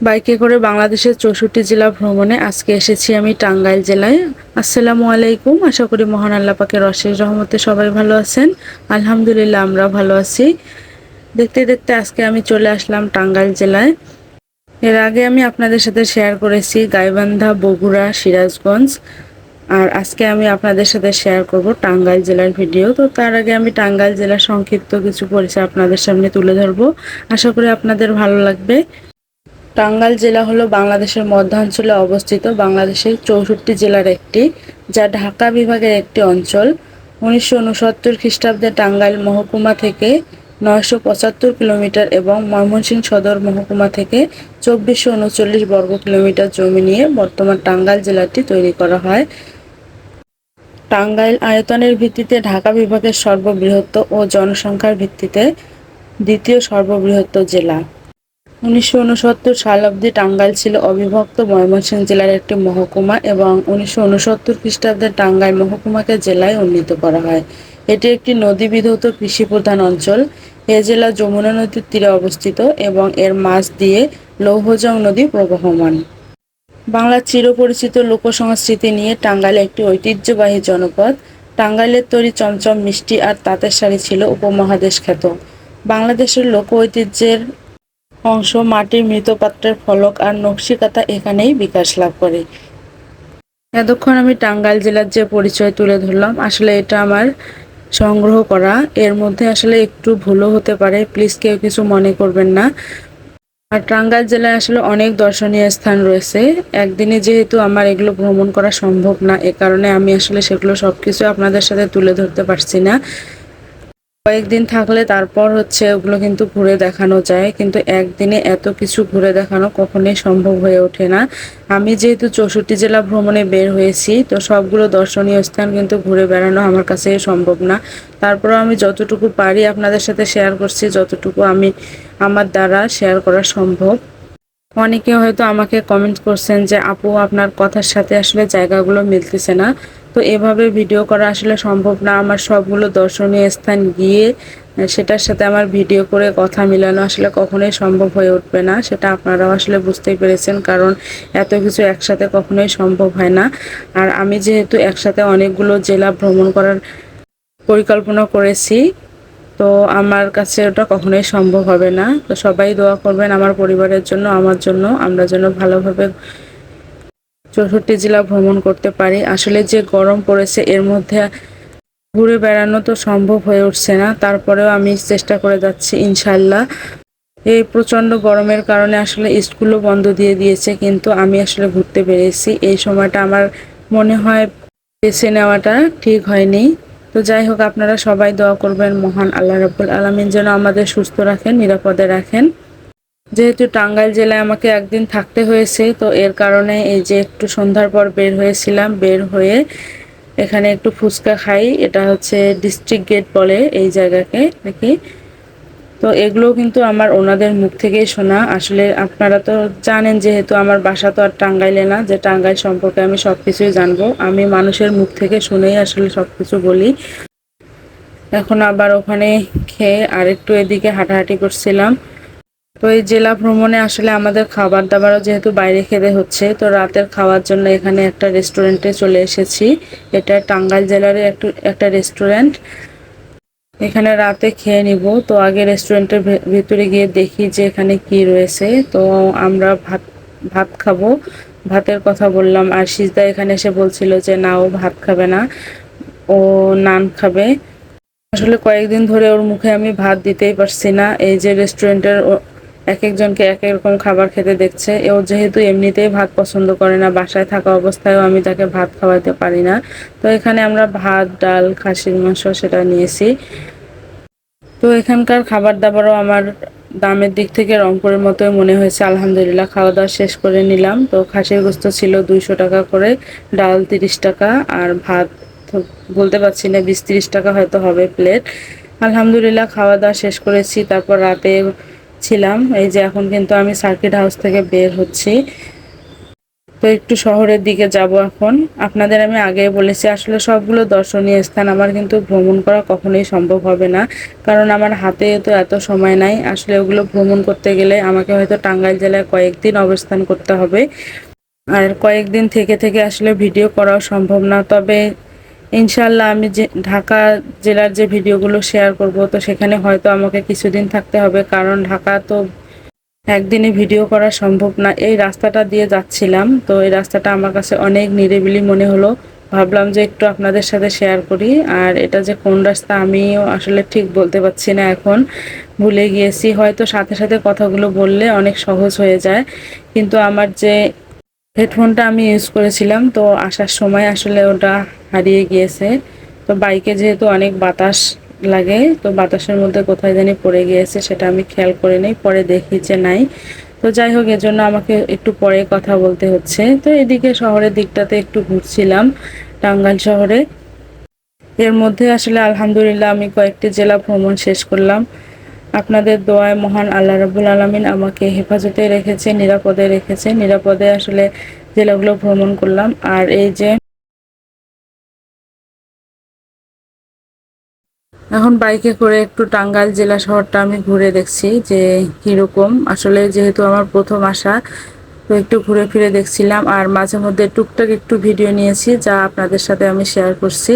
বাইকে করে বাংলাদেশের চৌষট্টি জেলা ভ্রমণে আজকে এসেছি আমি টাঙ্গাইল জেলায়। আসসালামু আলাইকুম। আশা করি মহান আল্লাহ পাকের অশেষ রহমতে সবাই ভালো আছেন। আলহামদুলিল্লাহ, আমরা ভালো আছি। দেখতে দেখতে আজকে আমি চলে আসলাম টাঙ্গাইল জেলায়। এর আগে আমি আপনাদের সাথে শেয়ার করেছি গাইবান্ধা, বগুড়া, সিরাজগঞ্জ। আর আজকে আমি আপনাদের সাথে শেয়ার করব টাঙ্গাইল জেলার ভিডিও। তো তার আগে আমি টাঙ্গাইল জেলার সংক্ষিপ্ত কিছু পরিচয় আপনাদের সামনে তুলে ধরবো। আশা করি আপনাদের ভালো লাগবে। টাঙ্গাইল জেলা হলো বাংলাদেশের মধ্যাঞ্চলে অবস্থিত বাংলাদেশের চৌষট্টি জেলার একটি, যা ঢাকা বিভাগের একটি অঞ্চল। উনিশশো উনসত্তর খ্রিস্টাব্দে টাঙ্গাইল মহকুমা থেকে নয়শো পঁচাত্তর কিলোমিটার এবং ময়মনসিংহ সদর মহকুমা থেকে চব্বিশশো উনচল্লিশ বর্গ কিলোমিটার জমি নিয়ে বর্তমান টাঙ্গাইল জেলাটি তৈরি করা হয়। টাঙ্গাইল আয়তনের ভিত্তিতে ঢাকা বিভাগের সর্ববৃহৎ ও জনসংখ্যার ভিত্তিতে দ্বিতীয় সর্ববৃহৎ জেলা। উনিশশো উনসত্তর সাল অবধি টাঙ্গাইল ছিল অবিভক্ত ময়মনসিংহ জেলার একটি মহকুমা এবং উনিশশো উনসত্তর খ্রিস্টাব্দে টাঙ্গাইল মহকুমাকে জেলায় উন্নীত করা হয়। এটি একটি নদী বিধৌত কৃষি প্রধান অঞ্চল। এ জেলা যমুনা নদীর তীরে অবস্থিত এবং এর মাছ দিয়ে লৌহজং নদী প্রবহমান। বাংলার চিরপরিচিত লোকসংস্কৃতি নিয়ে টাঙ্গাইল একটি ঐতিহ্যবাহী জনপদ। টাঙ্গাইলের তৈরি চমচম, মিষ্টি আর তাঁতের শাড়ি ছিল উপমহাদেশ খ্যাত। বাংলাদেশের লোক ঐতিহ্যের অংশ, মাটির মৃৎপাত্রের ফলক আর নকশিকাতা এখানেই বিকাশ লাভ করে। এতক্ষণ আমি টাঙ্গাইল জেলার যে পরিচয় তুলে ধরলাম, আসলে এটা আমার সংগ্রহ করা। এর মধ্যে আসলে একটু ভুলও হতে পারে, প্লিজ কেউ কিছু মনে করবেন না। আর টাঙ্গাইল জেলায় আসলে অনেক দর্শনীয় স্থান রয়েছে। একদিনে যেহেতু আমার এগুলো ভ্রমণ করা সম্ভব না, এ কারণে আমি আসলে সেগুলো সব কিছু আপনাদের সাথে তুলে ধরতে পারছি না। কয়েকদিন থাকলে তারপর হচ্ছে ওগুলো কিন্তু ঘুরে দেখানো যায়, কিন্তু একদিনে এত কিছু ঘুরে দেখানো কখনোই সম্ভব হয়ে ওঠে না। আমি যেহেতু চৌষট্টি জেলা ভ্রমণে বের হয়েছি, তো সবগুলো দর্শনীয় স্থান কিন্তু ঘুরে বেড়ানো আমার কাছে সম্ভব না। তারপরেও আমি যতটুকু পারি আপনাদের সাথে শেয়ার করছি, যতটুকু আমি আমার দ্বারা শেয়ার করা সম্ভব। অনেকে হয়তো আমাকে কমেন্ট করছেন যে, আপু, আপনার কথার সাথে আসলে জায়গাগুলো মিলতেছে না। তো এভাবে ভিডিও করা আসলে সম্ভব না। আমার সবগুলো দর্শনীয় স্থান গিয়ে সেটার সাথে আমার ভিডিও করে কথা মিলানো আসলে কখনোই সম্ভব হয়ে উঠবে না। সেটা আপনারাও আসলে বুঝতেই পেরেছেন, কারণ এত কিছু একসাথে কখনোই সম্ভব হয় না। আর আমি যেহেতু একসাথে অনেকগুলো জেলা ভ্রমণ করার পরিকল্পনা করেছি, তো আমার কাছে ওটা কখনোই সম্ভব হবে না। তো সবাই দোয়া করবেন আমার পরিবারের জন্য, আমার জন্য। আমরা যেন ভালোভাবে চৌষট্টি জেলা ভ্রমণ করতে পারি। আসলে যে গরম পড়েছে, এর মধ্যে ঘুরে বেড়ানো তো সম্ভব হয়ে উঠছে না। তারপরেও আমি চেষ্টা করে যাচ্ছি, ইনশাল্লাহ। এই প্রচণ্ড গরমের কারণে আসলে স্কুলও বন্ধ দিয়ে দিয়েছে, কিন্তু আমি আসলে ঘুরতে পেরেছি। এই সময়টা আমার মনে হয় বেছে নেওয়াটা ঠিক হয়নি। তো যাই হোক, আপনারা সবাই দোয়া করবেন, মহান আল্লাহ রাবুল আলমিন যেন আমাদের সুস্থ রাখেন, নিরাপদে রাখেন। যেহেতু টাঙ্গাইল জেলায় আমাকে একদিন থাকতে হয়েছে, তো এর কারণে এই যে একটু সন্ধ্যার পর বের হয়েছিলাম, বের হয়ে এখানে একটু ফুচকা খাই। এটা হচ্ছে ডিস্ট্রিক্ট গেট বলে এই জায়গাকে নাকি। তো এগুলো কিন্তু আমার ওনাদের মুখ থেকেই শোনা। আসলে আপনারা তো জানেন যেহেতু আমার বাসা তো আর টাঙ্গাইলে না, যে টাঙ্গাইল সম্পর্কে আমি সব কিছুই জানব। আমি মানুষের মুখ থেকে শুনেই আসলে সব কিছু বলি। এখন আবার ওখানে খেয়ে আর একটু এদিকে হাঁটাহাঁটি করছিলাম। তো এই জেলা ভ্রমণে আসলে আমাদের খাবার দাবারও যেহেতু বাইরে খেতে হচ্ছে, তো রাতের খাওয়ার জন্য এখানে একটা রেস্টুরেন্টে চলে এসেছি। এটা টাঙ্গাইল জেলার একটু, একটা রেস্টুরেন্ট। এখানে রাতে খেয়ে নিব। তো আগে রেস্টুরেন্টের ভিতরে গিয়ে দেখি যে এখানে কি রয়েছে। তো আমরা ভাত ভাত খাব। ভাতের কথা বললাম। আর সিজদা এখানে এসে বলছিল যে, না, ও ভাত খাবে না। ও নান খাবে। আসলে কয়েকদিন ধরে ওর মুখে আমি ভাত দিতেই পারছি না। এই যে রেস্টুরেন্টের এক একজনকে এক এক রকম খাবার খেতে দেখছে। ও যেহেতু এমনিতেই ভাত পছন্দ করে না, বাসায় থাকা অবস্থায়ও আমি তাকে ভাত খাওয়াতে পারি না। তো এখানে আমরা ভাত, ডাল, খাসির মাংস সেটা নিয়েছি। তো এখানকার খাবার দাবারও আমার দামের দিক থেকে রংপুরের মতোই মনে হয়েছে। আলহামদুলিল্লাহ খাওয়া দাওয়া শেষ করে নিলাম। তো খাসির গোস্ত ছিল দুইশো টাকা করে, ডাল তিরিশ টাকা আর ভাত বলতে পারছি না, বিশ তিরিশ টাকা হয়তো হবে প্লেট। আলহামদুলিল্লাহ খাওয়া দাওয়া শেষ করেছি। তারপর রাতে ছিলাম, এই যে এখন কিন্তু আমি সার্কিট হাউস থেকে বের হচ্ছি। তো একটু শহরের দিকে যাব এখন। আপনাদের আমি আগে বলেছি, আসলে সবগুলো দর্শনীয় স্থান আমার কিন্তু ভ্রমণ করা কখনোই সম্ভব হবে না। কারণ আমার হাতে তো এত সময় নাই, আসলে ওগুলো ভ্রমণ করতে গেলে আমাকে হয়তো টাঙ্গাইল জেলায় কয়েকদিন অবস্থান করতে হবে। আর কয়েকদিন থেকে থেকে আসলে ভিডিও করাও সম্ভব না। তবে ইনশাল্লাহ আমি যে ঢাকা জেলার যে ভিডিওগুলো শেয়ার করব, তো সেখানে হয়তো আমাকে কিছুদিন থাকতে হবে। কারণ ঢাকা তো একদিনে ভিডিও করা সম্ভব না। এই রাস্তাটা দিয়ে যাচ্ছিলাম, তো এই রাস্তাটা আমার কাছে অনেক নিরিবিলি মনে হলো। ভাবলাম যে একটু আপনাদের সাথে শেয়ার করি। আর এটা যে কোন রাস্তা আমিও আসলে ঠিক বলতে পারছি না এখন। ভুলে গিয়েছি। হয়তো সাথে সাথে কথাগুলো বললে অনেক সহজ হয়ে যায়। কিন্তু আমার যে হেডফোনটা আমি ইউজ করেছিলাম, তো আসার সময় আসলে ওটা হারিয়ে গিয়েছে। তো বাইকে যেহেতু অনেক বাতাস লাগে, তো বাতাসের মধ্যে কোথায় জানি পড়ে গিয়েছে সেটা আমি খেয়াল করে নেই, পরে দেখি যে নাই। তো যাই হোক, এজন্য আমাকে একটু পরে কথা বলতে হচ্ছে। তো এদিকে শহরের দিকটাতে একটু ঘুরছিলাম, টাঙ্গাইল শহরে। এর মধ্যে আসলে আলহামদুলিল্লাহ আমি কয়েকটি জেলা ভ্রমণ শেষ করলাম। আপনাদের দোয়ায় মহান আল্লাহ রাবুল আলমিন আমাকে হেফাজতে রেখেছে, নিরাপদে রেখেছে। নিরাপদে আসলে জেলাগুলো ভ্রমণ করলাম। আর এই যে এখন বাইকে করে একটু টাঙ্গাইল জেলা শহরটা আমি ঘুরে দেখছি যে কীরকম। আসলে যেহেতু আমার প্রথম আসা, তো একটু ঘুরে ফিরে দেখছিলাম আর মাঝে মধ্যে টুকটাক একটু ভিডিও নিয়েছি যা আপনাদের সাথে আমি শেয়ার করছি।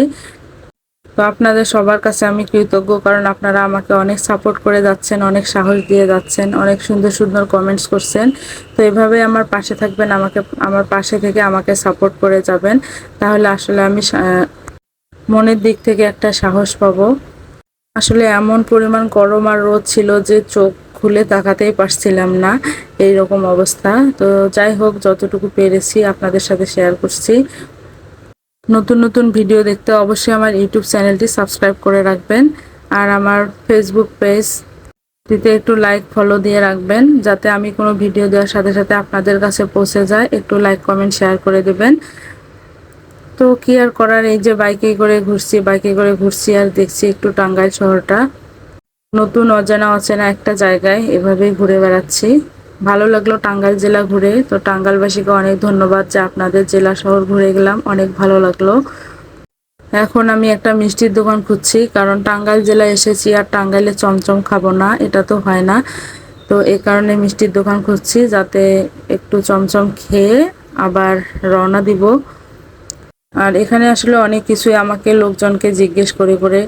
তো আপনাদের সবার কাছে আমি কৃতজ্ঞ, কারণ আপনারা আমাকে অনেক সাপোর্ট করে যাচ্ছেন, অনেক সাহস দিয়ে যাচ্ছেন, অনেক সুন্দর সুন্দর কমেন্টস করছেন। তো এভাবে আমার পাশে থাকবেন, আমাকে, আমার পাশে থেকে আমাকে সাপোর্ট করে যাবেন। তাহলে আসলে আমি মনের দিক থেকে একটা সাহস পাবো। আসলে এমন পরিমাণ গরম আর রোদ ছিল যে চোখ খুলে তাকাতেই পারছিলাম না এই রকম অবস্থা। তো যাই হোক, যতটুকু পেরেছি আপনাদের সাথে শেয়ার করছি। নতুন নতুন ভিডিও দেখতে অবশ্যই আমার ইউটিউব চ্যানেলটি সাবস্ক্রাইব করে রাখবেন। আর আমার ফেসবুক পেজ দিতে একটু লাইক ফলো দিয়ে রাখবেন। যাতে আমি কোনো ভিডিও দেওয়ার সাথে সাথে আপনাদের কাছে পৌঁছে যায়, একটু লাইক কমেন্ট শেয়ার করে দেবেন। তো কি আর করার, এই যে বাইকে করে ঘুরছি, বাইকে করে ঘুরছি আর দেখছি একটু টাঙ্গাইল শহরটা। নতুন অজানা অচেনা একটা জায়গায় এভাবেই ঘুরে বেড়াচ্ছি। ভালো লাগল টাঙ্গাইল জেলা ঘুরে। তো টাঙ্গাইলবাসীকে অনেক ধন্যবাদ যে আপনাদের জেলা শহর ঘুরে গেলাম, অনেক ভালো লাগল। এখন আমি একটা মিষ্টির দোকান খুঁজছি, কারণ টাঙ্গাইল জেলায় এসেছি আর টাঙ্গাইলে চমচম খাব না, এটা তো হয় না। তো এই কারণে মিষ্টির দোকান খুঁজছি, যাতে একটু চমচম খেয়ে আবার রওনা দিব। আর এখানে আসলে অনেক কিছুই আমাকে লোকজনকে জিজ্ঞেস করে করে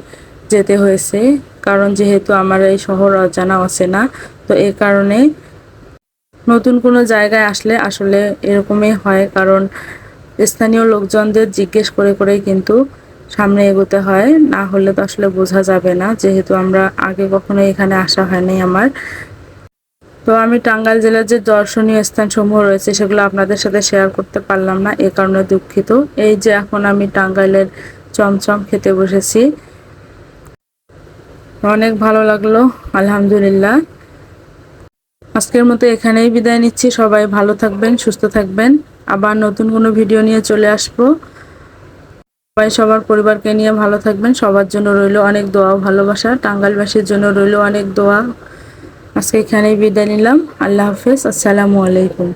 যেতে হয়েছে, কারণ যেহেতু আমার এই শহর অজানা আছে না তো এই কারণে নতুন কোনো জায়গায় আসলে আসলে এরকমই হয়, কারণ স্থানীয় লোকজনদের জিজ্ঞেস করে করেই কিন্তু সামনে এগোতে হয়। না হলে তো আসলে বোঝা যাবে না, যেহেতু আমরা আগে কখনো এখানে আসা হয়নি আমার। তো আমি টাঙ্গাইল জেলার যে দর্শনীয় স্থানসমূহ রয়েছে, সেগুলো আপনাদের সাথে শেয়ার করতে পারলাম না, এ কারণে দুঃখিত। এই যে এখন আমি টাঙ্গাইলের চমচম খেতে বসেছি। অনেক ভালো লাগল, আলহামদুলিল্লাহ। আজকের মতো এখানেই বিদায় নিচ্ছি, সবাই ভালো থাকবেন, সুস্থ থাকবেন। আবার নতুন কোনো ভিডিও নিয়ে চলে আসব। সবাই সবার পরিবারকে নিয়ে ভালো থাকবেন, সবার জন্য রইল অনেক দোয়া ভালোবাসা টাঙ্গালবাসীর জন্য রইল অনেক দোয়া। আজকে এখানেই বিদায় নিলাম। আল্লাহ হাফেজ। আসসালামু আলাইকুম।